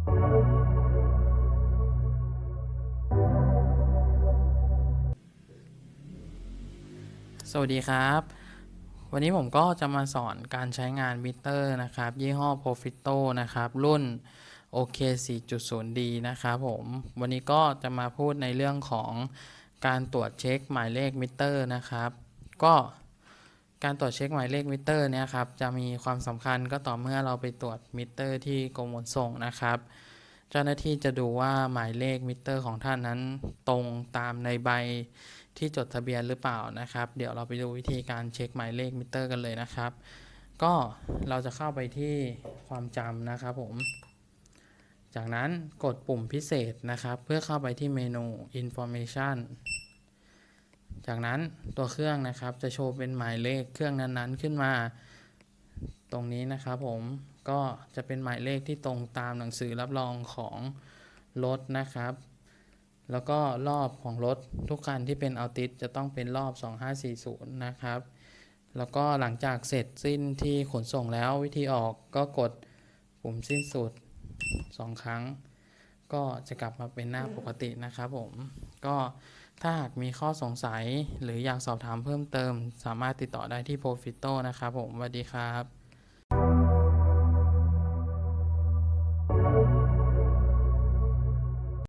สวัสดีครับ วันนี้ผมก็จะมาสอนการใช้งานมิเตอร์นะครับ ยี่ห้อ Profito นะครับ รุ่น OK 4.0D นะครับผม วันนี้ก็จะมาพูดในเรื่องของการตรวจเช็คหมายเลขมิเตอร์นะครับ ก็ การตรวจเช็คหมายเลขมิเตอร์เนี่ยครับจะมีความสำคัญก็ต่อเมื่อเราไปตรวจมิเตอร์ที่กรมขนส่งนะครับ เจ้าหน้าที่จะดูว่าหมายเลขมิเตอร์ของท่านนั้นตรงตามในใบที่จดทะเบียนหรือเปล่านะครับ เดี๋ยวเราไปดูวิธีการเช็คหมายเลขมิเตอร์กันเลยนะครับ ก็เราจะเข้าไปที่ความจำนะครับผม จากนั้นกดปุ่มพิเศษนะครับ เพื่อเข้าไปที่เมนู information จากนั้นตัวเครื่องนะครับจะโชว์เป็นหมายเลขเครื่องนั้นๆขึ้นมา ตรงนี้นะครับผมก็จะเป็นหมายเลขที่ตรงตามหนังสือรับรองของรถนะครับ แล้วก็รอบของรถทุกคันที่เป็นอัลติสจะต้องเป็นรอบ 2540 นะครับ แล้วก็หลังจากเสร็จสิ้นที่ขนส่งแล้ววิธีออกก็กดปุ่มสิ้นสุด 2 ครั้ง ก็จะกลับมาเป็นหน้าปกตินะครับผมก็ถ้าหากมีข้อสงสัยหรืออยากสอบถามเพิ่มเติม สามารถติดต่อได้ที่ Profito นะครับผมสวัสดีครับ